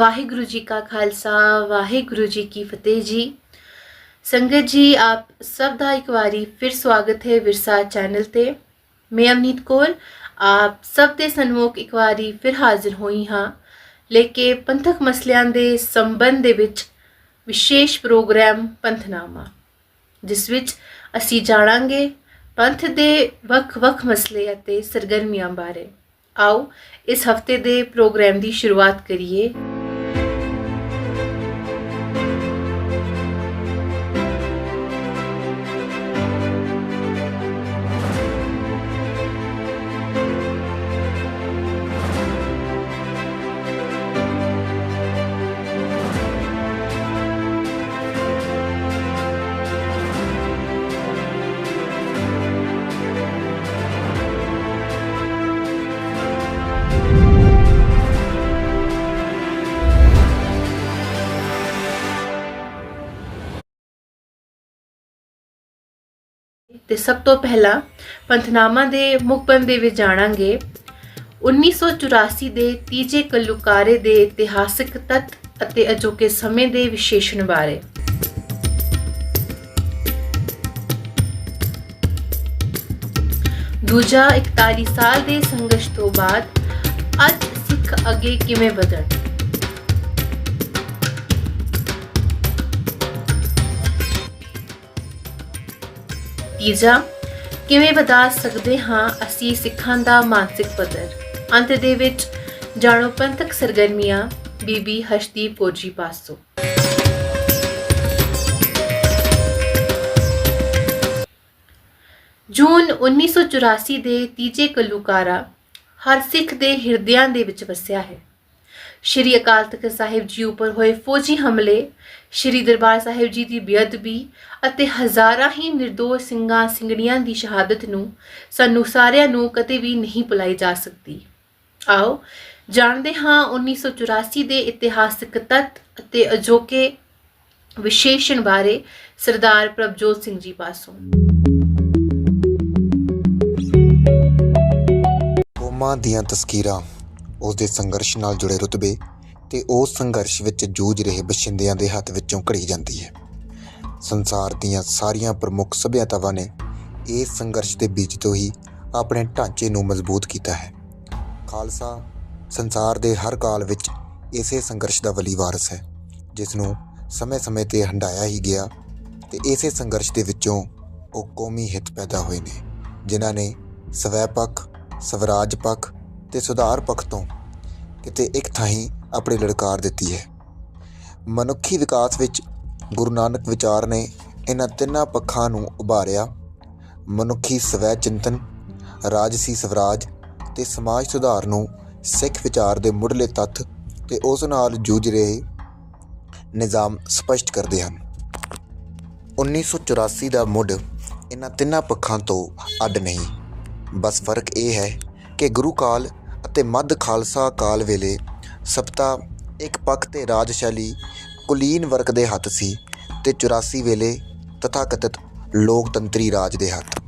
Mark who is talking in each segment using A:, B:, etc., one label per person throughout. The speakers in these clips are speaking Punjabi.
A: ਵਾਹਿਗੁਰੂ ਜੀ ਕਾ ਖਾਲਸਾ, ਵਾਹਿਗੁਰੂ ਜੀ ਕੀ ਫਤਿਹ ਜੀ। ਸੰਗਤ ਜੀ, ਆਪ ਸਭ ਦਾ ਇੱਕ ਵਾਰੀ ਫਿਰ ਸਵਾਗਤ ਹੈ ਵਿਰਸਾ ਚੈਨਲ ਤੇ। ਮੈਂ ਅਮਨੀਤ ਕੌਰ, ਆਪ ਸਭ ਦੇ ਸਨਮੁਖ ਇੱਕ ਵਾਰੀ ਫਿਰ ਹਾਜ਼ਰ ਹੋਈ ਹਾਂ। ਲੈ ਕੇ ਪੰਥਕ ਮਸਲਿਆਂ ਦੇ ਸੰਬੰਧ ਦੇ ਵਿੱਚ ਵਿਸ਼ੇਸ਼ ਪ੍ਰੋਗਰਾਮ ਪੰਥਨਾਮਾ, ਜਿਸ ਵਿੱਚ ਅਸੀਂ ਜਾਣਾਂਗੇ ਪੰਥ ਦੇ ਵੱਖ-ਵੱਖ ਮਸਲੇ ਅਤੇ ਸਰਗਰਮੀਆਂ ਬਾਰੇ। ਆਓ, ਇਸ ਹਫ਼ਤੇ ਦੇ ਪ੍ਰੋਗਰਾਮ ਦੀ ਸ਼ੁਰੂਆਤ ਕਰੀਏ। ਸਭ ਤੋਂ ਪਹਿਲਾਂ ਪੰਥਨਾਮਾ ਦੇ ਮੁਖਬੰਦ ਦੇ ਵਿੱਚ ਜਾਣਾਂਗੇ। 1984 ਦੇ ਤੀਜੇ ਕਲੁਕਾਰੇ ਦੇ ਇਤਿਹਾਸਕ ਤੱਤ ਅਤੇ ਅਜੋਕੇ ਸਮੇਂ ਦੇ ਵਿਸ਼ੇਸ਼ਣ ਬਾਰੇ। ਦੂਜਾ 41 ਸਾਲ ਦੇ ਸੰਘਰਸ਼ ਤੋਂ ਬਾਅਦ ਅੱਜ ਸਿੱਖ ਅੱਗੇ ਕਿਵੇਂ ਵਧਣ? ਤੀਜਾ ਕਿਵੇਂ ਵਧਾ ਸਕਦੇ ਹਾਂ ਅਸੀਂ ਸਿੱਖਾਂ ਦਾ ਮਾਨਸਿਕ ਪੱਧਰ? ਅੰਤ ਦੇ ਵਿੱਚ ਜਾਣੋ ਪੰਥਕ ਸਰਗਰਮੀਆਂ, ਬੀਬੀ ਹਸ਼ਦੀਪ ਕੋਜੀ ਪਾਸੋਂ। ਜੂਨ 1984 ਦੇ ਤੀਜੇ ਕਲੂਕਾਰਾ ਹਰ ਸਿੱਖ ਦੇ ਹਿਰਦਿਆਂ ਦੇ ਵਿੱਚ ਵਸਿਆ ਹੈ। ਸ਼੍ਰੀ ਅਕਾਲ ਤਖਤ ਸਾਹਿਬ ਜੀ ਉੱਪਰ ਹੋਏ ਫੌਜੀ ਹਮਲੇ, ਸ਼੍ਰੀ ਦਰਬਾਰ ਸਾਹਿਬ ਜੀ ਦੀ ਬੇਅਦਬੀ ਅਤੇ ਹਜ਼ਾਰਾਂ ਹੀ નિર્ਦੋਸ਼ ਸਿੰਘਾਂ ਸਿੰਘਣੀਆਂ ਦੀ ਸ਼ਹਾਦਤ ਨੂੰ ਸਾਨੂੰ ਸਾਰਿਆਂ ਨੂੰ ਕਦੇ ਵੀ ਨਹੀਂ ਭੁਲਾਈ ਜਾ ਸਕਦੀ। ਆਓ ਜਾਣਦੇ ਹਾਂ 1984 ਦੇ ਇਤਿਹਾਸਕ ਤੱਤ ਅਤੇ ਅਜੋਕੇ ਵਿਸ਼ੇਸ਼ਣ ਬਾਰੇ ਸਰਦਾਰ ਪ੍ਰਭਜੋਤ ਸਿੰਘ ਜੀ ਪਾਸੋਂ।
B: ਕੌਮਾਂ ਦੀਆਂ ਤਸਕੀਰਾਂ। ਉਸ ਦੇ ਸੰਘਰਸ਼ ਨਾਲ ਜੁੜੇ ਰੁਤਬੇ ਤੇ ਉਸ ਸੰਘਰਸ਼ ਵਿੱਚ ਜੂਝ ਰਹੇ ਬਸ਼ਿੰਦਿਆਂ ਦੇ ਹੱਥ ਵਿੱਚੋਂ ਘੜੀ ਜਾਂਦੀ ਹੈ। ਸੰਸਾਰ ਦੀਆਂ ਸਾਰੀਆਂ ਪ੍ਰਮੁੱਖ ਸਭਿਅਤਾਵਾਂ ਨੇ ਇਸ ਸੰਘਰਸ਼ ਦੇ ਬੀਜ ਤੋਂ ਹੀ ਆਪਣੇ ਢਾਂਚੇ ਨੂੰ ਮਜ਼ਬੂਤ ਕੀਤਾ ਹੈ। ਖਾਲਸਾ ਸੰਸਾਰ ਦੇ ਹਰ ਕਾਲ ਵਿੱਚ ਇਸੇ ਸੰਘਰਸ਼ ਦਾ ਵਲੀ ਵਾਰਸ ਹੈ, ਜਿਸ ਨੂੰ ਸਮੇਂ-ਸਮੇਂ ਤੇ ਹੰਡਾਇਆ ਹੀ ਗਿਆ ਤੇ ਇਸੇ ਸੰਘਰਸ਼ ਦੇ ਵਿੱਚੋਂ ਉਹ ਕੌਮੀ ਹਿੱਤ ਪੈਦਾ ਹੋਏ ਨੇ, ਜਿਨ੍ਹਾਂ ਨੇ ਸਵੈ ਪੱਖ, ਸਵਰਾਜ ਪੱਖ ਤੇ ਸੁਧਾਰ ਪੱਖ ਤੋਂ ਕਿਤੇ ਇੱਕ ਥਾਈਂ ਆਪਣੀ ਲੜਕਾਰ ਦਿੱਤੀ ਹੈ। ਮਨੁੱਖੀ ਵਿਕਾਸ ਵਿੱਚ ਗੁਰੂ ਨਾਨਕ ਵਿਚਾਰ ਨੇ ਇਹਨਾਂ ਤਿੰਨਾਂ ਪੱਖਾਂ ਨੂੰ ਉਭਾਰਿਆ। ਮਨੁੱਖੀ ਸਵੈ ਚਿੰਤਨ ਰਾਜਸੀ ਸਵਰਾਜ ਤੇ ਸਮਾਜ ਸੁਧਾਰ ਨੂੰ ਸਿੱਖ ਵਿਚਾਰ ਦੇ ਮੁੱਢਲੇ ਤੱਤ ਤੇ ਉਸ ਨਾਲ ਜੂਝ ਰਹੇ ਨਿਜ਼ਾਮ ਸਪਸ਼ਟ ਕਰਦੇ ਹਨ। 1984 ਦਾ ਮੁੱਢ ਇਹਨਾਂ ਤਿੰਨਾਂ ਪੱਖਾਂ ਤੋਂ ਅੱਡ ਨਹੀਂ। ਬਸ ਫ਼ਰਕ ਇਹ ਹੈ ਕਿ ਗੁਰੂ ਕਾਲ ਅਤੇ ਮੱਧ ਖਾਲਸਾ ਕਾਲ ਵੇਲੇ ਸਪਤਾ ਇੱਕ ਪੱਖ ਤੇ ਰਾਜਸ਼ੈਲੀ ਕੁਲੀਨ ਵਰਗ ਦੇ ਹੱਥ ਸੀ ਤੇ 84 ਵੇਲੇ ਤਥਾਕਥਿਤ ਲੋਕਤੰਤਰੀ ਰਾਜ ਦੇ ਹੱਥ।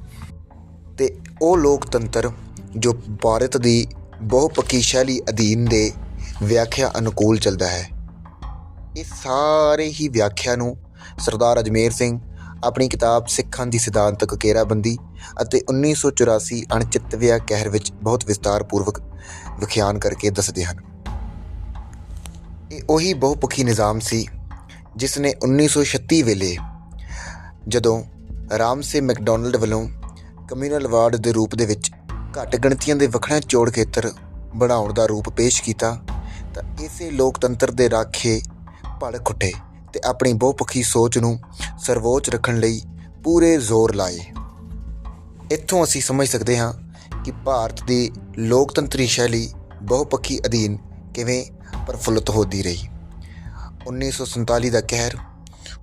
B: ਤੇ ਉਹ ਲੋਕਤੰਤਰ ਜੋ ਭਾਰਤ ਦੀ ਬਹੁਪੱਖੀ ਸ਼ੈਲੀ ਅਧੀਨ ਦੇ ਵਿਆਖਿਆ ਅਨੁਕੂਲ ਚੱਲਦਾ ਹੈ। ਇਹ ਸਾਰੇ ਹੀ ਵਿਆਖਿਆ ਨੂੰ ਸਰਦਾਰ ਅਜਮੇਰ ਸਿੰਘ ਆਪਣੀ ਕਿਤਾਬ ਸਿੱਖਾਂ ਦੀ ਸਿਧਾਂਤਕ ਘੇਰਾਬੰਦੀ ਅਤੇ 1984 ਅਣਚਿਤਵਿਆ ਕਹਿਰ ਵਿੱਚ ਬਹੁਤ ਵਿਸਤਾਰਪੂਰਵਕ ਵਿਖਿਆਨ ਕਰਕੇ ਦੱਸਦੇ ਹਨ। ਇਹ ਉਹੀ ਬਹੁਪੱਖੀ ਨਿਜ਼ਾਮ ਸੀ ਜਿਸ ਨੇ 1936 ਵੇਲੇ ਜਦੋਂ ਰਾਮ ਸੇ ਮੈਕਡੋਨਲਡ ਵੱਲੋਂ ਕਮਿਊਨਲ ਵਾਰਡ ਦੇ ਰੂਪ ਦੇ ਵਿੱਚ ਘੱਟ ਗਿਣਤੀਆਂ ਦੇ ਵੱਖਰਾ ਚੋੜ ਖੇਤਰ ਬਣਾਉਣ ਦਾ ਰੂਪ ਪੇਸ਼ ਕੀਤਾ ਤਾਂ ਇਸੇ ਲੋਕਤੰਤਰ ਦੇ ਰਾਖੇ ਭੜਕ ਖੁੱਟੇ। ਤੇ ਆਪਣੀ ਬਹੁਪੱਖੀ ਸੋਚ ਨੂੰ ਸਰਵੋੱਚ ਰੱਖਣ ਲਈ ਪੂਰੇ ਜ਼ੋਰ ਲਾਏ। ਇੱਥੋਂ ਅਸੀਂ ਸਮਝ ਸਕਦੇ ਹਾਂ ਕਿ ਭਾਰਤ ਦੀ ਲੋਕਤੰਤਰੀ ਸ਼ੈਲੀ ਬਹੁਪੱਖੀ ਅਧੀਨ ਕਿਵੇਂ ਪ੍ਰਫੁੱਲਤ ਹੁੰਦੀ ਰਹੀ। 1947 ਦਾ ਕਹਿਰ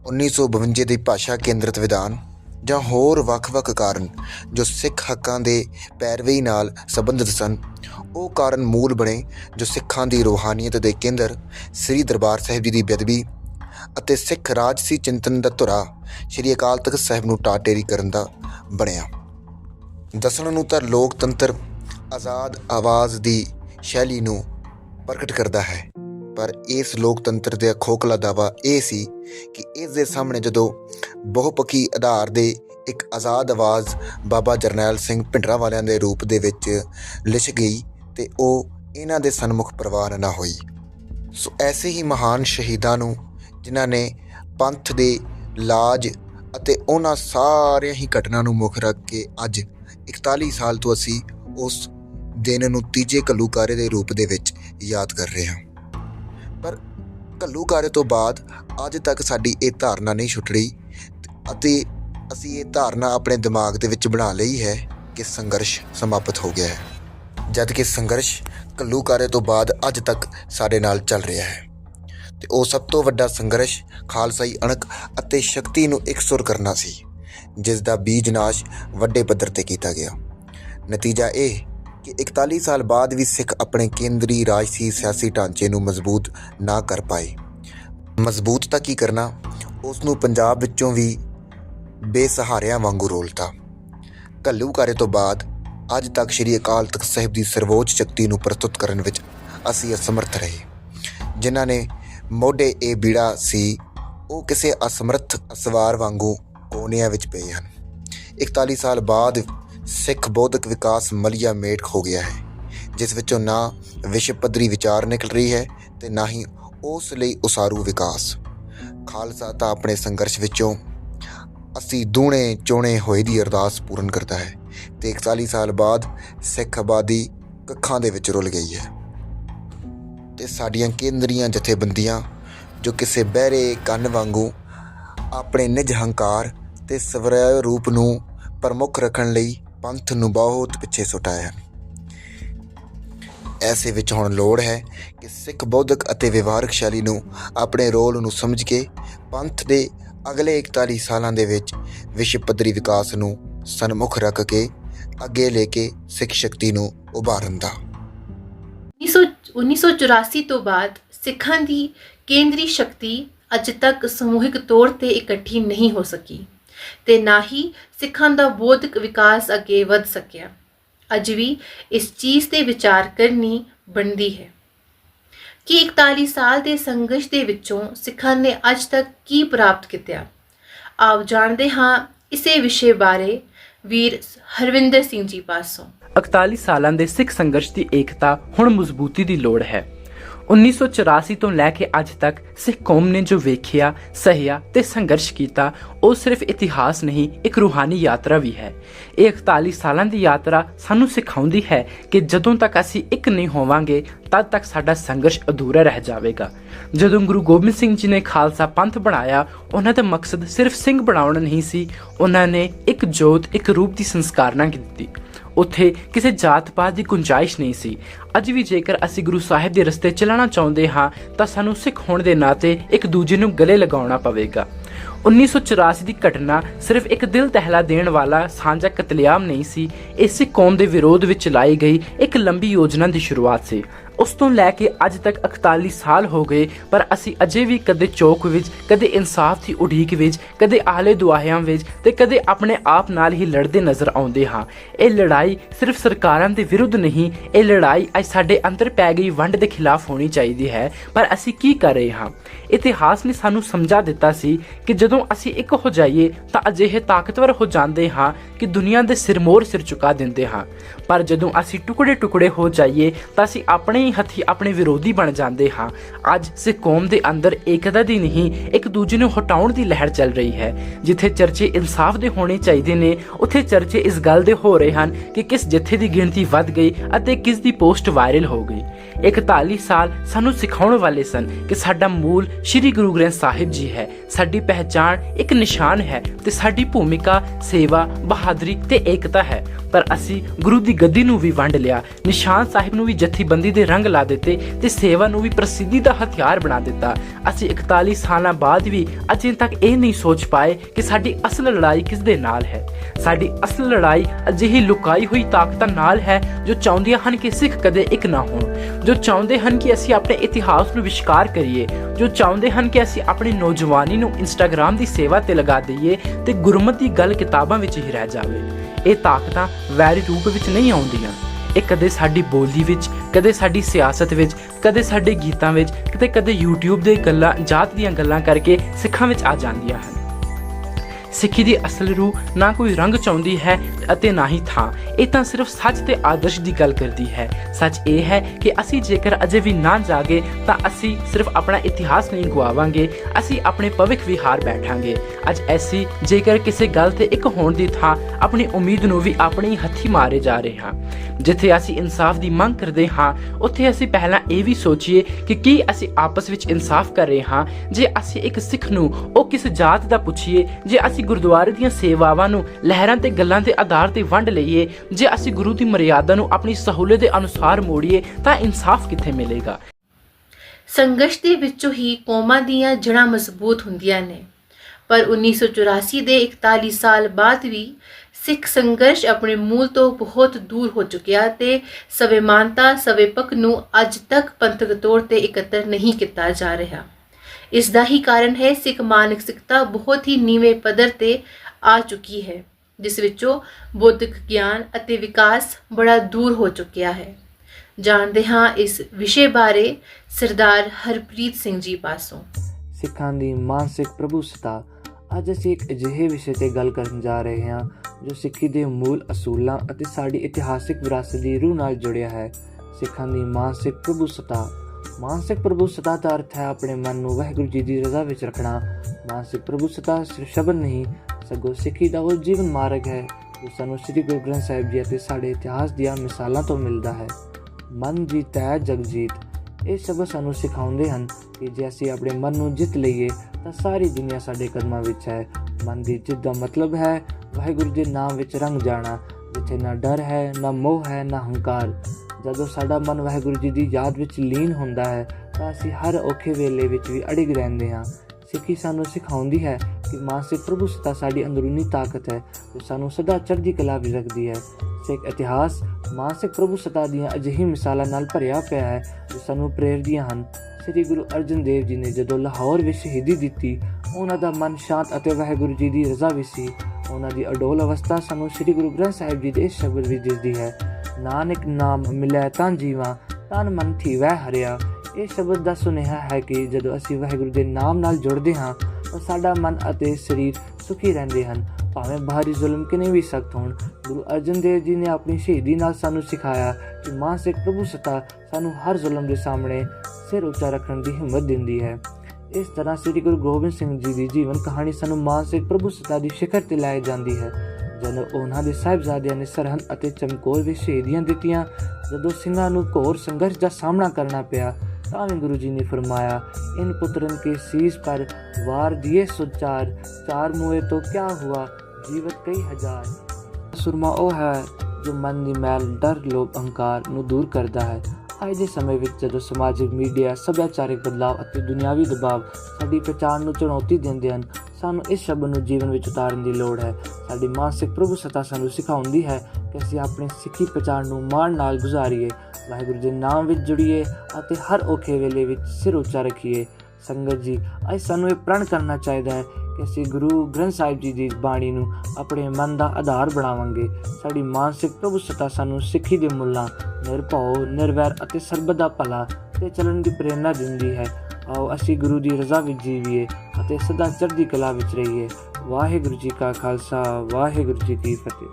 B: 1952 ਦੀ ਭਾਸ਼ਾ ਕੇਂਦਰਿਤ ਵਿਧਾਨ, ਜਾਂ ਹੋਰ ਵੱਖ-ਵੱਖ ਕਾਰਨ ਜੋ ਸਿੱਖ ਹੱਕਾਂ ਦੇ ਪੈਰਵੀ ਨਾਲ ਸੰਬੰਧਿਤ ਸਨ, ਉਹ ਕਾਰਨ ਮੂਲ ਬਣੇ ਜੋ ਸਿੱਖਾਂ ਦੀ ਰੂਹਾਨੀਅਤ ਦੇ ਕੇਂਦਰ ਸ੍ਰੀ ਦਰਬਾਰ ਸਾਹਿਬ ਜੀ ਦੀ ਬੇਅਦਬੀ ਅਤੇ ਸਿੱਖ ਰਾਜ ਸੀ ਚਿੰਤਨ ਦਾ ਧੁਰਾ, ਸ੍ਰੀ ਅਕਾਲ ਤਖਤ ਸਾਹਿਬ ਨੂੰ ਟਾਟੇਰੀ ਕਰਨ ਦਾ ਬਣਿਆ। ਦੱਸਣ ਨੂੰ ਤਾਂ ਲੋਕਤੰਤਰ ਆਜ਼ਾਦ ਆਵਾਜ਼ ਦੀ ਸ਼ੈਲੀ ਨੂੰ ਪ੍ਰਗਟ ਕਰਦਾ ਹੈ, ਪਰ ਇਸ ਲੋਕਤੰਤਰ ਦੇ ਖੋਖਲਾ ਦਾਵਾ ਇਹ ਸੀ ਕਿ ਇਸ ਦੇ ਸਾਹਮਣੇ ਜਦੋਂ ਬਹੁਪੱਖੀ ਆਧਾਰ ਦੇ ਇੱਕ ਆਜ਼ਾਦ ਆਵਾਜ਼ ਬਾਬਾ ਜਰਨੈਲ ਸਿੰਘ ਭਿੰਡਰਾਂ ਵਾਲਿਆਂ ਦੇ ਰੂਪ ਦੇ ਵਿੱਚ ਲਿਛ ਗਈ ਤੇ ਉਹ ਇਹਨਾਂ ਦੇ ਸਨਮੁਖ ਪ੍ਰਵਾਨ ਨਾ ਹੋਈ। ਸੋ ਐਸੇ ਹੀ ਮਹਾਨ ਸ਼ਹੀਦਾਂ ਨੂੰ ਜਿਨ੍ਹਾਂ ਨੇ ਪੰਥ ਦੇ ਲਾਜ ਅਤੇ ਉਹਨਾਂ ਸਾਰਿਆਂ ਹੀ ਘਟਨਾ ਨੂੰ ਮੁੱਖ ਰੱਖ ਕੇ ਅੱਜ 41 ਸਾਲ ਤੋਂ ਅਸੀਂ ਉਸ ਦਿਨ ਨੂੰ ਤੀਜੇ ਘੱਲੂਕਾਰੇ ਦੇ ਰੂਪ ਦੇ ਵਿੱਚ ਯਾਦ ਕਰ ਰਹੇ ਹਾਂ। ਪਰ ਘੱਲੂਕਾਰੇ ਤੋਂ ਬਾਅਦ ਅੱਜ ਤੱਕ ਸਾਡੀ ਇਹ ਧਾਰਨਾ ਨਹੀਂ ਛੁੱਟੜੀ ਅਤੇ ਅਸੀਂ ਇਹ ਧਾਰਨਾ ਆਪਣੇ ਦਿਮਾਗ ਦੇ ਵਿੱਚ ਬਣਾ ਲਈ ਹੈ ਕਿ ਸੰਘਰਸ਼ ਸਮਾਪਤ ਹੋ ਗਿਆ ਹੈ। ਜਦ ਕਿ ਸੰਘਰਸ਼ ਘੱਲੂਕਾਰੇ ਤੋਂ ਬਾਅਦ ਅੱਜ ਤੱਕ ਸਾਡੇ ਨਾਲ ਚੱਲ ਰਿਹਾ ਹੈ। ਤੇ ਉਹ ਸਭ ਤੋਂ ਵੱਡਾ ਸੰਘਰਸ਼ ਖਾਲਸਾਈ ਅਣਖ ਅਤੇ ਸ਼ਕਤੀ ਨੂੰ ਇਕਸੁਰ ਕਰਨਾ ਸੀ ਜਿਸ ਦਾ ਬੀਜ ਨਾਸ਼ ਵੱਡੇ ਪੱਧਰ ਤੇ ਕੀਤਾ ਗਿਆ। ਨਤੀਜਾ ਇਹ ਕਿ 41 ਸਾਲ ਬਾਅਦ ਵੀ ਸਿੱਖ ਆਪਣੇ ਕੇਂਦਰੀ ਰਾਜਸੀ ਸਿਆਸੀ ਢਾਂਚੇ ਨੂੰ ਮਜ਼ਬੂਤ ਨਾ ਕਰ ਪਾਏ। ਮਜ਼ਬੂਤ ਤਾਂ ਕੀ ਕਰਨਾ? ਉਸ ਨੂੰ ਪੰਜਾਬ ਵਿੱਚੋਂ ਵੀ ਬੇਸਹਾਰਿਆਂ ਵਾਂਗੂ ਰੋਲਤਾ। ਘੱਲੂਕਾਰੇ ਤੋਂ ਬਾਅਦ ਅੱਜ ਤੱਕ ਸ੍ਰੀ ਅਕਾਲ ਤਖਤ ਸਾਹਿਬ ਦੀ ਸਰਵੋੱਚ ਸ਼ਕਤੀ ਨੂੰ ਪ੍ਰਸਤੁਤ ਕਰਨ ਵਿੱਚ ਅਸੀਂ ਅਸਮਰਥ ਰਹੇ। ਜਿਨ੍ਹਾਂ ਨੇ ਮੋਢੇ ਇਹ ਬੀੜਾ ਸੀ, ਉਹ ਕਿਸੇ ਅਸਮਰਥ ਅਸਵਾਰ ਵਾਂਗੂ ਕੋਨਿਆਂ ਵਿੱਚ ਪਏ ਹਨ। 41 ਸਾਲ ਬਾਅਦ ਸਿੱਖ ਬੌਧਿਕ ਵਿਕਾਸ ਮਲੀਆ ਮੇਟ ਹੋ ਗਿਆ ਹੈ, ਜਿਸ ਵਿੱਚੋਂ ਨਾ ਵਿਸ਼ਵ ਪੱਧਰੀ ਵਿਚਾਰ ਨਿਕਲ ਰਹੀ ਹੈ ਤੇ ਨਾ ਹੀ ਉਸ ਲਈ ਉਸਾਰੂ ਵਿਕਾਸ। ਖਾਲਸਾ ਤਾਂ ਆਪਣੇ ਸੰਘਰਸ਼ ਵਿੱਚੋਂ ਅਸੀਂ ਦੂਣੇ ਚੋਣੇ ਹੋਏ ਦੀ ਅਰਦਾਸ ਪੂਰਨ ਕਰਦਾ ਹੈ ਤੇ 41 ਸਾਲ ਬਾਅਦ ਸਿੱਖ ਆਬਾਦੀ ਕੱਖਾਂ ਦੇ ਵਿੱਚ ਰੁਲ ਗਈ ਹੈ। ਤੇ ਸਾਡੀਆਂ ਕੇਂਦਰੀਆਂ ਜਥੇਬੰਦੀਆਂ ਜੋ ਕਿਸੇ ਬਹਿਰੇ ਕੰਨ ਵਾਂਗੂ ਆਪਣੇ ਨਿਜ ਹੰਕਾਰ ਤੇ ਸਵਰਯ ਰੂਪ ਨੂੰ ਪ੍ਰਮੁੱਖ ਰੱਖਣ ਲਈ ਪੰਥ ਨੂੰ ਬਹੁਤ ਪਿੱਛੇ ਸੁਟਾਇਆ ਹੈ। ਐਸੇ ਵਿੱਚ ਹੁਣ ਲੋੜ ਹੈ ਕਿ ਸਿੱਖ ਬੌਧਿਕ ਅਤੇ ਵਿਵਹਾਰਕ ਸ਼ੈਲੀ ਨੂੰ ਆਪਣੇ ਰੋਲ ਨੂੰ ਸਮਝ ਕੇ ਪੰਥ ਦੇ ਅਗਲੇ 41 ਸਾਲਾਂ ਦੇ ਵਿੱਚ ਵਿਸ਼ਵ ਪੱਧਰੀ ਵਿਕਾਸ ਨੂੰ ਸਨਮੁਖ ਰੱਖ ਕੇ ਅੱਗੇ ਲੈ ਕੇ ਸਿੱਖ ਸ਼ਕਤੀ ਨੂੰ ਉਭਾਰਨ ਦਾ।
A: 1900 1984 ਤੋਂ ਬਾਅਦ ਸਿੱਖਾਂ ਦੀ ਕੇਂਦਰੀ ਸ਼ਕਤੀ ਅੱਜ ਤੱਕ ਸਮੂਹਿਕ ਤੌਰ ਤੇ ਇਕੱਠੀ ਨਹੀਂ ਹੋ ਸਕੀ ਤੇ ਨਾ ਹੀ ਸਿੱਖਾਂ ਦਾ ਬੌਧਿਕ ਵਿਕਾਸ ਅੱਗੇ ਵਧ ਸਕਿਆ। ਅੱਜ ਵੀ ਇਸ ਚੀਜ਼ ਤੇ ਵਿਚਾਰ ਕਰਨੀ ਬਣਦੀ ਹੈ ਕਿ 41 ਸਾਲ ਦੇ ਸੰਘਰਸ਼ ਦੇ ਵਿੱਚੋਂ ਸਿੱਖਾਂ ਨੇ ਅੱਜ ਤੱਕ ਕੀ ਪ੍ਰਾਪਤ ਕੀਤਾ। ਆਪ ਜਾਣਦੇ ਹਾਂ ਇਸੇ ਵਿਸ਼ੇ ਬਾਰੇ ਵੀਰ ਹਰਵਿੰਦਰ ਸਿੰਘ ਜੀ ਪਾਸੋਂ।
C: 41 ਸਾਲਾਂ ਦੇ ਸਿੱਖ ਸੰਘਰਸ਼ ਦੀ ਏਕਤਾ ਹੁਣ ਮਜ਼ਬੂਤੀ ਦੀ ਲੋੜ ਹੈ। 1984 ਤੋਂ ਲੈ ਕੇ ਅੱਜ ਤੱਕ ਸਿੱਖ ਕੌਮ ਨੇ ਜੋ ਵੇਖਿਆ, ਸਹਿਆ ਤੇ ਸੰਘਰਸ਼ ਕੀਤਾ, ਉਹ ਸਿਰਫ ਇਤਿਹਾਸ ਨਹੀਂ, ਇੱਕ ਰੂਹਾਨੀ ਯਾਤਰਾ ਵੀ ਹੈ। ਇਹ 41 ਸਾਲਾਂ ਦੀ ਯਾਤਰਾ ਸਾਨੂੰ ਸਿਖਾਉਂਦੀ ਹੈ ਕਿ ਜਦੋਂ ਤੱਕ ਅਸੀਂ ਇੱਕ ਨਹੀਂ ਹੋਵਾਂਗੇ, ਤਦ ਤੱਕ ਸਾਡਾ ਸੰਘਰਸ਼ ਅਧੂਰਾ ਰਹਿ ਜਾਵੇਗਾ। ਜਦੋਂ ਗੁਰੂ ਗੋਬਿੰਦ ਸਿੰਘ ਜੀ ਨੇ ਖਾਲਸਾ ਪੰਥ ਬਣਾਇਆ, ਉਹਨਾਂ ਦਾ ਮਕਸਦ ਸਿਰਫ ਸਿੰਘ ਬਣਾਉਣਾ ਨਹੀਂ ਸੀ, ਉਹਨਾਂ ਨੇ ਇੱਕ ਜੋਤ, ਇੱਕ ਰੂਪ ਦੀ ਸੰਸਕਾਰਨਾ ਕੀਤੀ ਉੱਥੇ ਕਿਸੇ ਜਾਤ ਪਾਤ ਦੀ ਗੁੰਜਾਇਸ਼ ਨਹੀਂ ਸੀ। ਅੱਜ ਵੀ ਜੇਕਰ ਅਸੀਂ ਗੁਰੂ ਸਾਹਿਬ ਦੇ ਰਸਤੇ ਚੱਲਣਾ ਚਾਹੁੰਦੇ ਹਾਂ, ਤਾਂ ਸਾਨੂੰ ਸਿੱਖ ਹੋਣ ਦੇ ਨਾਤੇ ਇੱਕ ਦੂਜੇ ਨੂੰ ਗਲੇ ਲਗਾਉਣਾ ਪਵੇਗਾ। 1984 ਦੀ ਘਟਨਾ ਸਿਰਫ ਇੱਕ ਦਿਲ ਦਹਿਲਾ ਦੇਣ ਵਾਲਾ ਸਾਂਝਾ ਕਤਲੇਆਮ ਨਹੀਂ ਸੀ, ਇਹ ਸਿੱਖ ਕੌਮ ਦੇ ਵਿਰੋਧ ਵਿੱਚ ਲਾਈ ਗਈ ਇੱਕ ਲੰਬੀ ਯੋਜਨਾ ਦੀ ਸ਼ੁਰੂਆਤ ਸੀ। ਉਸ ਤੋਂ ਲੈ ਕੇ ਅੱਜ ਤੱਕ 41 ਸਾਲ ਹੋ ਗਏ, ਪਰ ਅਸੀਂ ਅਜੇ ਵੀ ਕਦੇ ਚੌਕ ਵਿੱਚ, ਕਦੇ ਇਨਸਾਫ ਦੀ ਉਡੀਕ ਵਿੱਚ, ਕਦੇ ਆਲੇ ਦੁਆਹਿਆਂ ਵਿੱਚ ਤੇ ਕਦੇ ਆਪਣੇ ਆਪ ਨਾਲ ਹੀ ਲੜਦੇ ਨਜ਼ਰ ਆਉਂਦੇ ਹਾਂ। ਇਹ ਲੜਾਈ ਸਿਰਫ ਸਰਕਾਰਾਂ ਦੇ ਵਿਰੁੱਧ ਨਹੀਂ, ਇਹ ਲੜਾਈ ਅੱਜ ਸਾਡੇ ਅੰਦਰ ਪੈ ਗਈ ਵੰਡ ਦੇ ਖਿਲਾਫ ਹੋਣੀ ਚਾਹੀਦੀ ਹੈ। ਪਰ ਅਸੀਂ ਕੀ ਕਰ ਰਹੇ ਹਾਂ? ਇਤਿਹਾਸ ਨੇ ਸਾਨੂੰ ਸਮਝਾ ਦਿੱਤਾ ਸੀ ਕਿ ਜਦੋਂ ਅਸੀਂ ਇੱਕ ਹੋ ਜਾਈਏ, ਤਾਂ ਅਜਿਹੇ ਤਾਕਤਵਰ ਹੋ ਜਾਂਦੇ ਹਾਂ ਕਿ ਦੁਨੀਆ ਦੇ ਸਿਰਮੌਰ ਸਿਰ ਚੁਕਾ ਦਿੰਦੇ ਹਾਂ। ਪਰ ਜਦੋਂ ਅਸੀਂ ਟੁਕੜੇ ਟੁਕੜੇ ਹੋ ਜਾਈਏ, ਤਾਂ ਅਸੀਂ ਆਪਣੇ ਹੀ ਹੱਥੀ ਆਪਣੇ ਵਿਰੋਧੀ ਬਣ ਜਾਂਦੇ ਹਾਂ। ਅੱਜ ਸਿੱਖ ਕੌਮ ਦੇ ਅੰਦਰ ਏਕਤਾ ਦੀ ਨਹੀਂ, ਇੱਕ ਦੂਜੇ ਨੂੰ ਹਟਾਉਣ ਦੀ ਲਹਿਰ ਚੱਲ ਰਹੀ ਹੈ। ਜਿੱਥੇ ਚਰਚੇ ਇਨਸਾਫ ਦੇ ਹੋਣੇ ਚਾਹੀਦੇ ਨੇ, ਉੱਥੇ ਚਰਚੇ ਇਸ ਗੱਲ ਦੇ ਹੋ ਰਹੇ ਹਨ ਕਿ ਕਿਸ ਜਥੇ ਦੀ ਗਿਣਤੀ ਵੱਧ ਗਈ ਅਤੇ ਕਿਸ ਦੀ ਪੋਸਟ ਵਾਇਰਲ ਹੋ ਗਈ। 41 ਸਾਲ ਸਾਨੂੰ ਸਿਖਾਉਣ ਵਾਲੇ ਸਨ ਕਿ ਸਾਡਾ ਮੂਲ ਸ੍ਰੀ ਗੁਰੂ ਗ੍ਰੰਥ ਸਾਹਿਬ ਜੀ ਹੈ। ਸਾਡੀ ਪਹਿਚਾਣ ਇੱਕ ਨਿਸ਼ਾਨ ਹੈ ਤੇ ਸਾਡੀ ਭੂਮਿਕਾ, ਸੇਵਾ, ਬਹਾਦਰੀ ਤੇ ਏਕਤਾ ਹੈ। ਪਰ ਅਸੀਂ ਗੁਰੂ ਦੀ ਗੱਦੀ ਨੂੰ ਵੀ ਵੰਡ ਲਿਆ, ਨਿਸ਼ਾਨ ਸਾਹਿਬ ਨੂੰ ਵੀ ਜਥੇਬੰਦੀ ਦੇ ਰੰਗ ਲਾ ਦਿੱਤੇ ਤੇ ਸੇਵਾ ਨੂੰ ਵੀ ਪ੍ਰਸਿੱਧੀ ਦਾ ਹਥਿਆਰ ਬਣਾ ਦਿੱਤਾ। ਅਸੀਂ 41 ਸਾਲਾਂ ਬਾਅਦ ਵੀ ਅਜੇ ਤੱਕ ਇਹ ਨਹੀਂ ਸੋਚ ਪਾਏ ਕਿ ਸਾਡੀ ਅਸਲ ਲੜਾਈ ਕਿਸ ਦੇ ਨਾਲ ਹੈ। ਸਾਡੀ ਅਸਲ ਲੜਾਈ ਅਜਿਹੀ ਲੁਕਾਈ ਹੋਈ ਤਾਕਤਾਂ ਨਾਲ ਹੈ ਜੋ ਚਾਹੁੰਦੀਆਂ ਹਨ ਕਿ ਸਿੱਖ ਕਦੇ ਇੱਕ ਨਾ ਹੋਣ। ਜੋ ਚਾਹੁੰਦੇ ਹਨ ਕਿ ਅਸੀਂ ਆਪਣੇ ਇਤਿਹਾਸ ਨੂੰ ਵਿਸ਼ਕਾਰ ਕਰੀਏ, ਜੋ ਚਾਹੁੰਦੇ ਹਨ ਕਿ ਅਸੀਂ ਆਪਣੀ ਨੌਜਵਾਨੀ ਨੂੰ ਇੰਸਟਾਗ੍ਰam ਦੀ ਸੇਵਾ ਤੇ ਲਗਾ ਦਈਏ ਤੇ ਗੁਰਮਤਿ ਦੀ ਗੱਲ ਕਿਤਾਬਾਂ ਵਿੱਚ ਹੀ ਰਹਿ ਜਾਵੇ। ਇਹ ਤਾਕਤਾਂ ਵੈਰੀ ਰੂਪ ਵਿੱਚ ਨਹੀਂ ਆਉਂਦੀਆਂ। ਇਹ ਕਦੇ ਸਾਡੀ ਬੋਲੀ ਵਿੱਚ, ਕਦੇ ਸਾਡੀ ਸਿਆਸਤ ਵਿੱਚ, ਕਦੇ ਸਾਡੇ ਗੀਤਾਂ ਵਿੱਚ, ਕਦੇ ਕਦੇ YouTube ਦੇ ਗੱਲਾਂ, ਜਾਤ ਦੀਆਂ ਗੱਲਾਂ ਕਰਕੇ ਸਿੱਖਾਂ ਵਿੱਚ ਆ ਜਾਂਦੀਆਂ ਹਨ। ਸਿੱਖੀ ਦੀ ਅਸਲ ਰੂਹ ਨਾ ਕੋਈ ਰੰਗ ਚਾਹੁੰਦੀ ਹੈ ਅਤੇ ਨਾ ਹੀ ਥਾਂ। ਇਹ ਤਾਂ ਸਿਰਫ ਸੱਚ ਤੇ ਆਦਰਸ਼ ਦੀ ਗੱਲ ਕਰਦੀ ਹੈ। ਸੱਚ ਇਹ ਹੈ ਕਿ ਅਸੀਂ ਜੇਕਰ ਅਜੇ ਵੀ ਨਾ ਜਾਗੇ, ਤਾਂ ਅਸੀਂ ਸਿਰਫ ਆਪਣਾ ਇਤਿਹਾਸ ਨਹੀਂ ਗਵਾਵਾਂਗੇ ਅਸੀਂ ਆਪਣੇ ਭਵਿੱਖ ਵੀ ਹਾਰ ਬੈਠਾਂਗੇ। ਅੱਜ ਐਸੀ ਜੇਕਰ ਕਿਸੇ ਗੱਲ ਤੇ ਇੱਕ ਹੋਣ ਦੀ ਥਾਂ ਆਪਣੀ ਉਮੀਦ ਨੂੰ ਵੀ ਆਪਣੇ ਹੀ ਹੱਥੀ ਮਾਰੇ ਜਾ ਰਹੇ ਹਾਂ। ਜਿੱਥੇ ਅਸੀਂ ਇਨਸਾਫ ਦੀ ਮੰਗ ਕਰਦੇ ਹਾਂ, ਉੱਥੇ ਅਸੀਂ ਪਹਿਲਾਂ ਇਹ ਵੀ ਸੋਚੀਏ ਕਿ ਕੀ ਅਸੀਂ ਆਪਸ ਵਿੱਚ ਇਨਸਾਫ ਕਰ ਰਹੇ ਹਾਂ। ਜੇ ਅਸੀਂ ਇੱਕ ਸਿੱਖ ਨੂੰ ਉਹ ਕਿਸ ਜਾਤ ਦਾ ਪੁੱਛੀਏ, ਜੇ ਅਸੀਂ ਗੁਰਦੁਆਰੇ ਦੀਆਂ ਸੇਵਾਵਾਂ ਨੂੰ, ਲਹਿਰਾਂ ਤੇ ਗੱਲਾਂ ਦੇ ਆਧਾਰ ਤੇ ਵੰਡ ਲਈਏ, ਜੇ ਅਸੀਂ ਗੁਰੂ ਦੀ ਮਰਿਆਦਾ ਨੂੰ ਆਪਣੀ ਸਹੂਲਤ ਦੇ ਅਨੁਸਾਰ ਮੋੜੀਏ, ਤਾਂ ਇਨਸਾਫ ਕਿੱਥੇ ਮਿਲੇਗਾ?
A: ਸੰਘਰਸ਼ ਦੇ ਵਿੱਚੋਂ ਹੀ ਕੌਮਾਂ ਦੀਆਂ ਜੜ੍ਹਾਂ ਮਜ਼ਬੂਤ ਹੁੰਦੀਆਂ ਨੇ। ਪਰ 1984 ਦੇ 41 ਸਾਲ ਬਾਅਦ ਵੀ ਸਿੱਖ ਸੰਘਰਸ਼ ਆਪਣੇ ਮੂਲ ਤੋਂ ਬਹੁਤ ਦੂਰ ਹੋ ਚੁੱਕਿਆ ਤੇ ਸਵੇਮਾਨਤਾ ਸਵੈਪਕ ਨੂੰ ਅੱਜ ਤੱਕ ਪੰਥਕ ਤੌਰ ਤੇ ਇਕੱਤਰ ਨਹੀਂ ਕੀਤਾ ਜਾ ਰਿਹਾ। ਇਸ ਦਾ ਹੀ ਕਾਰਨ ਹੈ, ਸਿੱਖ ਮਾਨਸਿਕਤਾ ਬਹੁਤ ਹੀ ਨੀਵੇਂ ਪੱਧਰ ਤੇ ਆ ਚੁੱਕੀ ਹੈ, ਜਿਸ ਵਿੱਚੋਂ ਬੌਧਿਕ ਗਿਆਨ ਅਤੇ ਵਿਕਾਸ ਬੜਾ ਦੂਰ ਹੋ ਚੁੱਕਿਆ ਹੈ। ਜਾਣਦੇ ਹਾਂ ਇਸ ਵਿਸ਼ੇ ਬਾਰੇ ਸਰਦਾਰ ਹਰਪ੍ਰੀਤ ਸਿੰਘ ਜੀ ਪਾਸੋਂ।
D: ਸਿੱਖਾਂ ਦੀ ਮਾਨਸਿਕ ਪ੍ਰਭੂਸਤਾ, ਅੱਜ ਅਸੀਂ ਇੱਕ ਅਜਿਹੇ ਵਿਸ਼ੇ ਤੇ ਗੱਲ ਕਰਨ ਜਾ ਰਹੇ ਹਾਂ, ਜੋ ਸਿੱਖੀ ਦੇ ਮੂਲ ਅਸੂਲਾਂ ਅਤੇ ਸਾਡੀ ਇਤਿਹਾਸਿਕ ਵਿਰਾਸਤ ਦੀ ਰੂਹ ਨਾਲ ਜੁੜਿਆ ਹੈ। ਸਿੱਖਾਂ ਦੀ ਮਾਨਸਿਕ ਪ੍ਰਭੂਸਤਾ ਮਾਨਸਿਕ ਪ੍ਰਭੂਸਤਾ ਦਾ ਅਰਥ ਹੈ ਆਪਣੇ ਮਨ ਨੂੰ ਵਾਹਿਗੁਰੂ ਜੀ ਦੀ ਰਜ਼ਾ ਵਿੱਚ ਰੱਖਣਾ। ਮਾਨਸਿਕ ਪ੍ਰਭੂਸਤਾ ਸਿਰਫ ਸ਼ਬਦ ਨਹੀਂ, ਸਗੋਂ ਸਿੱਖੀ ਦਾ ਉਹ ਜੀਵਨ ਮਾਰਗ ਹੈ, ਜੋ ਸਾਨੂੰ ਸ੍ਰੀ ਗੁਰੂ ਗ੍ਰੰਥ ਸਾਹਿਬ ਜੀ ਅਤੇ ਸਾਡੇ ਇਤਿਹਾਸ ਦੀਆਂ ਮਿਸਾਲਾਂ ਤੋਂ ਮਿਲਦਾ ਹੈ। ਮਨ ਜੀਤੈ ਜਗ ਜੀਤ, ਇਹ ਸ਼ਬਦ ਸਾਨੂੰ ਸਿਖਾਉਂਦੇ ਹਨ ਕਿ ਜੇ ਅਸੀਂ ਆਪਣੇ ਮਨ ਨੂੰ ਜਿੱਤ ਲਈਏ, ਤਾਂ ਸਾਰੀ ਦੁਨੀਆ ਸਾਡੇ ਕਦਮਾਂ ਵਿੱਚ ਹੈ। ਮਨ ਦੀ ਜਿੱਤ ਦਾ ਮਤਲਬ ਹੈ ਵਾਹਿਗੁਰੂ ਦੇ ਨਾਮ ਵਿੱਚ ਰੰਗ ਜਾਣਾ, ਜਿੱਥੇ ਨਾ ਡਰ ਹੈ, ਨਾ ਮੋਹ ਹੈ, ਨਾ ਹੰਕਾਰ। ਜਦੋਂ ਸਾਡਾ ਮਨ ਵਾਹਿਗੁਰੂ ਜੀ ਦੀ ਯਾਦ ਵਿੱਚ ਲੀਨ ਹੁੰਦਾ ਹੈ, ਤਾਂ ਅਸੀਂ ਹਰ ਔਖੇ ਵੇਲੇ ਵਿੱਚ ਵੀ ਅੜਿਗ ਰਹਿੰਦੇ ਹਾਂ। ਸਿੱਖੀ ਸਾਨੂੰ ਸਿਖਾਉਂਦੀ ਹੈ ਕਿ ਮਾਨਸਿਕ ਪ੍ਰਭੂ ਪ੍ਰਭੂਸਤਾ ਸਾਡੀ ਅੰਦਰੂਨੀ ਤਾਕਤ ਹੈ, ਜੋ ਸਾਨੂੰ ਸਦਾ ਚੜ੍ਹਦੀ ਕਲਾ ਵਿੱਚ ਰੱਖਦੀ ਹੈ। ਸਿੱਖ ਇਤਿਹਾਸ ਮਾਨਸਿਕ ਪ੍ਰਭੂ ਪ੍ਰਭੂਸਤਾ ਦੀਆਂ ਅਜਿਹੀ ਮਿਸਾਲਾਂ ਨਾਲ ਭਰਿਆ ਪਿਆ ਹੈ, ਜੋ ਸਾਨੂੰ ਪ੍ਰੇਰਦੀਆਂ ਹਨ। ਸ੍ਰੀ ਗੁਰੂ ਅਰਜਨ ਦੇਵ ਜੀ ਨੇ ਜਦੋਂ ਲਾਹੌਰ ਵਿੱਚ ਸ਼ਹੀਦੀ ਦਿੱਤੀ, ਉਹਨਾਂ ਦਾ ਮਨ ਸ਼ਾਂਤ ਅਤੇ ਵਾਹਿਗੁਰੂ ਜੀ ਦੀ ਰਜ਼ਾ ਵਿੱਚ ਸੀ। ਉਹਨਾਂ ਦੀ ਅਡੋਲ ਅਵਸਥਾ ਸਾਨੂੰ ਸ੍ਰੀ ਗੁਰੂ ਗ੍ਰੰਥ ਸਾਹਿਬ ਜੀ ਦੇ ਸ਼ਬਦ ਵਿੱਚ ਦਿਸਦੀ ਹੈ। ਨਾਨਕ ਨਾਮ ਮਿਲੈ ਤਾਂ ਜੀਵਾਂ, ਤਨ ਮਨ ਥੀਵੈ ਹਰਿਆ। ਇਹ ਸ਼ਬਦ ਦਾ ਸੁਨੇਹਾ ਹੈ ਕਿ ਜਦੋਂ ਅਸੀਂ ਵਾਹਿਗੁਰੂ ਦੇ ਨਾਮ ਨਾਲ ਜੁੜਦੇ ਹਾਂ, ਤਾਂ ਸਾਡਾ ਮਨ ਅਤੇ ਸਰੀਰ ਸੁਖੀ ਰਹਿੰਦੇ ਹਨ। ਭਾਵੇਂ ਬਾਹਰੀ ਜ਼ੁਲਮ ਕਿਨੇ ਵੀ ਸਖਤ ਹੋਣ, ਗੁਰੂ ਅਰਜਨ ਦੇਵ ਜੀ ਨੇ ਆਪਣੀ ਸ਼ਹੀਦੀ ਨਾਲ ਸਾਨੂੰ ਸਿਖਾਇਆ ਕਿ ਮਾਨਸਿਕ ਪ੍ਰਭੂ ਪ੍ਰਭੂਸਤਾ ਸਾਨੂੰ ਹਰ ਜ਼ੁਲਮ ਦੇ ਸਾਹਮਣੇ ਸਿਰ ਉੱਚਾ ਰੱਖਣ ਦੀ ਹਿੰਮਤ ਦਿੰਦੀ ਹੈ। ਇਸ ਤਰ੍ਹਾਂ ਸ੍ਰੀ ਗੁਰੂ ਗੋਬਿੰਦ ਸਿੰਘ ਜੀ ਦੀ ਜੀਵਨ ਕਹਾਣੀ ਸਾਨੂੰ ਮਾਨਸਿਕ ਪ੍ਰਭੂ ਸਤਾ ਦੀ ਸਿਖਰ ਤੇ ਲੈ ਜਾਂਦੀ ਹੈ। ਜਦੋਂ ਉਹਨਾਂ ਦੇ ਸਾਹਿਬਜ਼ਾਦਿਆਂ ਨੇ ਸਰਹੰਦ ਅਤੇ ਚਮਕੌਰ ਵਿੱਚ ਸ਼ਹੀਦੀਆਂ ਦਿੱਤੀਆਂ, ਜਦੋਂ ਸਿੰਘਾਂ ਨੂੰ ਘੋਰ ਸੰਘਰਸ਼ ਦਾ ਸਾਹਮਣਾ ਕਰਨਾ ਪਿਆ, ਤਾਂ ਵੀ ਗੁਰੂ ਜੀ ਨੇ ਫਰਮਾਇਆ, ਇਨ ਪੁੱਤਰਨ ਕੇ ਸੀਸ ਪਰ ਵਾਰ ਦਿਏ ਸੁਚਾਰ, ਚਾਰ ਮੂਏ ਤੋਂ ਕਿਆ ਹੁਆ, ਜੀਵਤ ਕਈ ਹਜ਼ਾਰ। ਸੁਰਮਾ ਉਹ ਹੈ ਜੋ ਮਨ ਦੀ ਮੈਲ, ਡਰ, ਲੋਭ, ਅਹੰਕਾਰ ਨੂੰ ਦੂਰ ਕਰਦਾ ਹੈ। ਅੱਜ ਦੇ ਸਮੇਂ ਵਿੱਚ ਜਦੋਂ ਸਮਾਜਿਕ ਮੀਡੀਆ, ਸੱਭਿਆਚਾਰਕ ਬਦਲਾਅ ਅਤੇ ਦੁਨਿਆਵੀ ਦਬਾਅ ਸਾਡੀ ਪਛਾਣ ਨੂੰ ਚੁਣੌਤੀ ਦਿੰਦੇ ਹਨ, ਸਾਨੂੰ ਇਸ ਸ਼ਬਦ ਨੂੰ ਜੀਵਨ ਵਿੱਚ ਉਤਾਰਨ ਦੀ ਲੋੜ ਹੈ। ਸਾਡੀ ਮਾਨਸਿਕ ਪ੍ਰਭੂਸਤਾ ਸਾਨੂੰ ਸਿਖਾਉਂਦੀ ਹੈ ਕਿ ਅਸੀਂ ਆਪਣੀ ਸਿੱਖੀ ਪਛਾਣ ਨੂੰ ਮਾਣ ਨਾਲ ਗੁਜ਼ਾਰੀਏ, ਵਾਹਿਗੁਰੂ ਦੇ ਨਾਮ ਵਿੱਚ ਜੁੜੀਏ ਅਤੇ ਹਰ ਔਖੇ ਵੇਲੇ ਵਿੱਚ ਸਿਰ ਉੱਚਾ ਰੱਖੀਏ। ਸੰਗਤ ਜੀ, ਅੱਜ ਸਾਨੂੰ ਇਹ ਪ੍ਰਣ ਕਰਨਾ ਚਾਹੀਦਾ ਹੈ ਕਿ ਅਸੀਂ ਗੁਰੂ ਗ੍ਰੰਥ ਸਾਹਿਬ ਜੀ ਦੀ ਬਾਣੀ ਨੂੰ ਆਪਣੇ ਮਨ ਦਾ ਆਧਾਰ ਬਣਾਵਾਂਗੇ। ਸਾਡੀ ਮਾਨਸਿਕ ਪ੍ਰਭੂਸਤਾ ਸਾਨੂੰ ਸਿੱਖੀ ਦੇ ਮੁੱਲਾਂ, ਨਿਰਭਉ, ਨਿਰਵੈਰ ਅਤੇ ਸਰਬਤ ਦਾ ਭਲਾ ਤੇ ਚੱਲਣ ਦੀ ਪ੍ਰੇਰਣਾ ਦਿੰਦੀ ਹੈ। ਆਓ ਅਸੀਂ ਗੁਰੂ ਦੀ ਰਜ਼ਾ ਵਿੱਚ ਜੀਵੀਏ ਅਤੇ ਸਦਾ ਚੜ੍ਹਦੀ ਕਲਾ ਵਿੱਚ ਰਹੀਏ। ਵਾਹਿਗੁਰੂ ਜੀ ਕਾ ਖਾਲਸਾ, ਵਾਹਿਗੁਰੂ ਜੀ ਕੀ ਫਤਿਹ।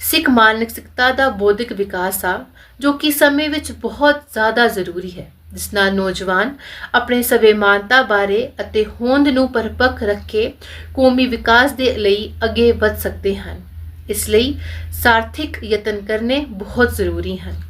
A: ਸਿੱਖ ਮਾਨਸਿਕਤਾ ਦਾ ਬੌਧਿਕ ਵਿਕਾਸ ਆ, ਜੋ ਕਿ ਸਮੇਂ ਵਿੱਚ ਬਹੁਤ ਜ਼ਿਆਦਾ ਜ਼ਰੂਰੀ ਹੈ। ਜਿਸ ਨਾਲ ਨੌਜਵਾਨ ਆਪਣੇ ਸਵੇਮਾਨਤਾ ਬਾਰੇ ਅਤੇ ਹੋਂਦ ਨੂੰ ਪਰਪੱਕ ਰੱਖ ਕੇ ਕੌਮੀ ਵਿਕਾਸ ਦੇ ਲਈ ਅੱਗੇ ਵੱਧ ਸਕਦੇ ਹਨ। ਇਸ ਲਈ ਸਾਰਥਿਕ ਯਤਨ ਕਰਨੇ ਬਹੁਤ ਜ਼ਰੂਰੀ ਹਨ।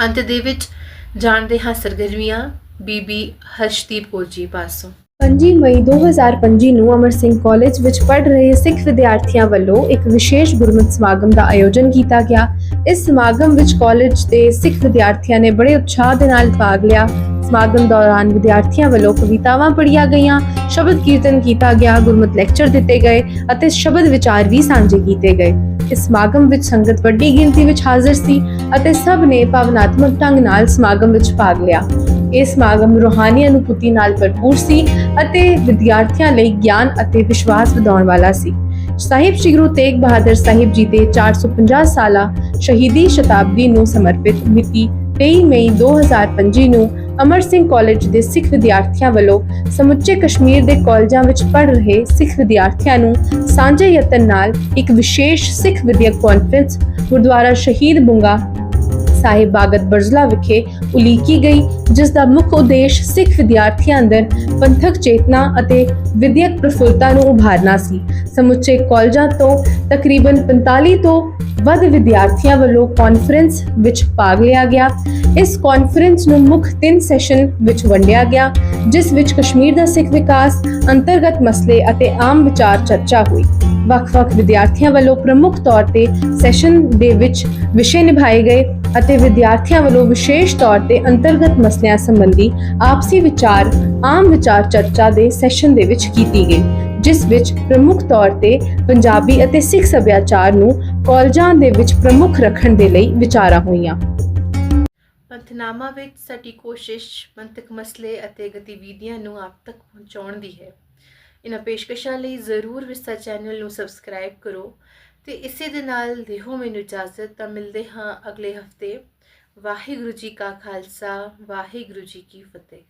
A: ਅੰਤ ਦੇ ਵਿੱਚ ਜਾਣਦੇ ਹਾਂ ਸਰਗਰਮੀਆਂ, ਬੀਬੀ ਹਰਸ਼ਦੀਪ ਕੌਰ ਜੀ ਪਾਸੋਂ।
E: 5 ਮਈ 2025 ਨੂੰ ਅਮਰ ਸਿੰਘ ਕਾਲਜ ਵਿੱਚ ਪੜ੍ਹ ਰਹੇ ਸਿੱਖ ਵਿਦਿਆਰਥੀਆਂ ਵੱਲੋਂ ਇੱਕ ਵਿਸ਼ੇਸ਼ ਗੁਰਮਤਿ ਸਮਾਗਮ ਦਾ ਆਯੋਜਨ ਕੀਤਾ ਗਿਆ। ਇਸ ਸਮਾਗਮ ਵਿੱਚ ਕਾਲਜ ਦੇ ਸਿੱਖ ਵਿਦਿਆਰਥੀਆਂ ਨੇ ਬੜੇ ਉਤਸ਼ਾਹ ਦੇ ਨਾਲ ਭਾਗ ਲਿਆ। ਸਮਾਗਮ ਦੌਰਾਨ ਵਿਦਿਆਰਥੀਆਂ ਵੱਲੋਂ ਕਵਿਤਾਵਾਂ ਪੜ੍ਹੀਆਂ ਗਈਆਂ, ਸ਼ਬਦ ਕੀਰਤਨ ਕੀਤਾ ਗਿਆ, ਗੁਰਮਤਿ ਲੈਕਚਰ ਦਿੱਤੇ ਗਏ ਅਤੇ ਸ਼ਬਦ ਵਿਚਾਰ ਵੀ ਸਾਂਝੇ ਕੀਤੇ ਗਏ। ਇਸ ਸਮਾਗਮ ਵਿੱਚ ਸੰਗਤ ਵੱਡੀ ਗਿਣਤੀ ਵਿੱਚ ਹਾਜ਼ਰ ਸੀ ਅਤੇ ਸਭ ਨੇ ਭਾਵਨਾਤਮਕ ਢੰਗ ਨਾਲ ਸਮਾਗਮ ਵਿੱਚ ਭਾਗ ਲਿਆ। ਇਹ ਸਮਾਗਮ ਰੂਹਾਨੀ ਅਨੁਭੂਤੀ ਨਾਲ ਭਰਪੂਰ ਸੀ ਅਤੇ ਵਿਦਿਆਰਥੀਆਂ ਲਈ ਗਿਆਨ ਅਤੇ ਵਿਸ਼ਵਾਸ ਵਧਾਉਣ ਵਾਲਾ ਸੀ। ਸਾਹਿਬ ਸ੍ਰੀ ਗੁਰੂ ਤੇਗ ਬਹਾਦਰ ਸਾਹਿਬ ਜੀ ਦੇ 450 ਸਾਲਾ ਸ਼ਹੀਦੀ ਸ਼ਤਾਬਦੀ ਨੂੰ ਸਮਰਪਿਤ ਮਿਤੀ 23 ਮਈ 2025 ਨੂੰ ਅਮਰ ਸਿੰਘ ਕਾਲਜ ਦੇ ਸਿੱਖ ਵਿਦਿਆਰਥੀਆਂ ਵੱਲੋਂ ਸਮੁੱਚੇ ਕਸ਼ਮੀਰ ਦੇ ਕਾਲਜਾਂ ਵਿੱਚ ਪੜ੍ਹ ਰਹੇ ਸਿੱਖ ਵਿਦਿਆਰਥੀਆਂ ਨੂੰ ਸਾਂਝੇ ਯਤਨ ਨਾਲ ਇੱਕ ਵਿਸ਼ੇਸ਼ ਸਿੱਖ ਵਿਦਿਅਕ ਕਾਨਫਰੰਸ ਗੁਰਦੁਆਰਾ ਸ਼ਹੀਦ ਬੁੰਗਾ ਸਾਹਿਬ ਬਾਗਤ ਬਰਜ਼ਲਾ ਵਿਖੇ ਉਲੀਕੀ ਗਈ, ਜਿਸ ਦਾ ਮੁੱਖ ਉਦੇਸ਼ ਸਿੱਖ ਵਿਦਿਆਰਥੀਆਂ ਅੰਦਰ ਪੰਥਕ ਚੇਤਨਾ ਅਤੇ ਵਿਦਿਅਕ ਪ੍ਰਫੁੱਲਤਾ ਨੂੰ ਉਭਾਰਨਾ ਸੀ। ਸਮੁੱਚੇ ਕਾਲਜਾਂ ਤੋਂ ਤਕਰੀਬਨ 45 ਤੋਂ ਵੱਧ ਵਿਦਿਆਰਥੀਆਂ ਵੱਲੋਂ ਕਾਨਫਰੰਸ ਵਿੱਚ ਭਾਗ ਲਿਆ ਗਿਆ। ਇਸ ਕਾਨਫਰੰਸ ਨੂੰ ਮੁੱਖ ਤਿੰਨ ਸੈਸ਼ਨ ਵਿੱਚ ਵੰਡਿਆ ਗਿਆ, ਜਿਸ ਵਿੱਚ ਕਸ਼ਮੀਰ ਦਾ ਸਿੱਖ ਵਿਕਾਸ, ਅੰਤਰਗਤ ਮਸਲੇ ਅਤੇ ਆਮ ਵਿਚਾਰ ਚਰਚਾ ਹੋਈ। ਵੱਖ-ਵੱਖ ਵਿਦਿਆਰਥੀਆਂ ਵੱਲੋਂ ਪ੍ਰਮੁੱਖ ਤੌਰ ਤੇ ਸੈਸ਼ਨ ਦੇ ਵਿੱਚ ਵਿਸ਼ੇ ਨਿਭਾਏ ਗਏ ਅਤੇ ਵਿਦਿਆਰਥੀਆਂ ਵੱਲੋਂ ਵਿਸ਼ੇਸ਼ ਤੌਰ ਤੇ ਅੰਤਰਗਤ ਮਸਲਿਆਂ ਸੰਬੰਧੀ ਆਪਸੀ ਵਿਚਾਰ, ਆਮ ਵਿਚਾਰ ਚਰਚਾ ਦੇ ਸੈਸ਼ਨ ਦੇ ਵਿੱਚ ਕੀਤੀ ਗਈ, ਜਿਸ ਵਿੱਚ ਪ੍ਰਮੁੱਖ ਤੌਰ ਤੇ ਪੰਜਾਬੀ ਅਤੇ ਸਿੱਖ ਸੱਭਿਆਚਾਰ ਨੂੰ ਕਾਲਜਾਂ ਦੇ ਵਿੱਚ ਪ੍ਰਮੁੱਖ ਰੱਖਣ ਦੇ ਲਈ ਵਿਚਾਰਾਂ ਹੋਈਆਂ।
A: ਪੰਥਨਾਮਾ ਵਿੱਚ ਸਾਡੀ ਕੋਸ਼ਿਸ਼ ਪੰਥਕ ਮਸਲੇ ਅਤੇ ਗਤੀਵਿਧੀਆਂ ਨੂੰ ਆਪ ਤੱਕ ਪਹੁੰਚਾਉਣ ਦੀ ਹੈ। ਇਹਨਾਂ ਪੇਸ਼ਕਸ਼ਾਂ ਲਈ ਜ਼ਰੂਰ ਵਿਰਸਾ ਚੈਨਲ ਨੂੰ ਸਬਸਕ੍ਰਾਈਬ ਕਰੋ ਤੇ ਇਸੇ ਦੇ ਨਾਲ ਦਿਓ ਮੈਨੂੰ ਇਜਾਜ਼ਤ, ਤਾਂ ਮਿਲਦੇ ਹਾਂ ਅਗਲੇ ਹਫ਼ਤੇ। ਵਾਹਿਗੁਰੂ ਜੀ ਕਾ ਖਾਲਸਾ, ਵਾਹਿਗੁਰੂ ਜੀ ਕੀ ਫਤਿਹ।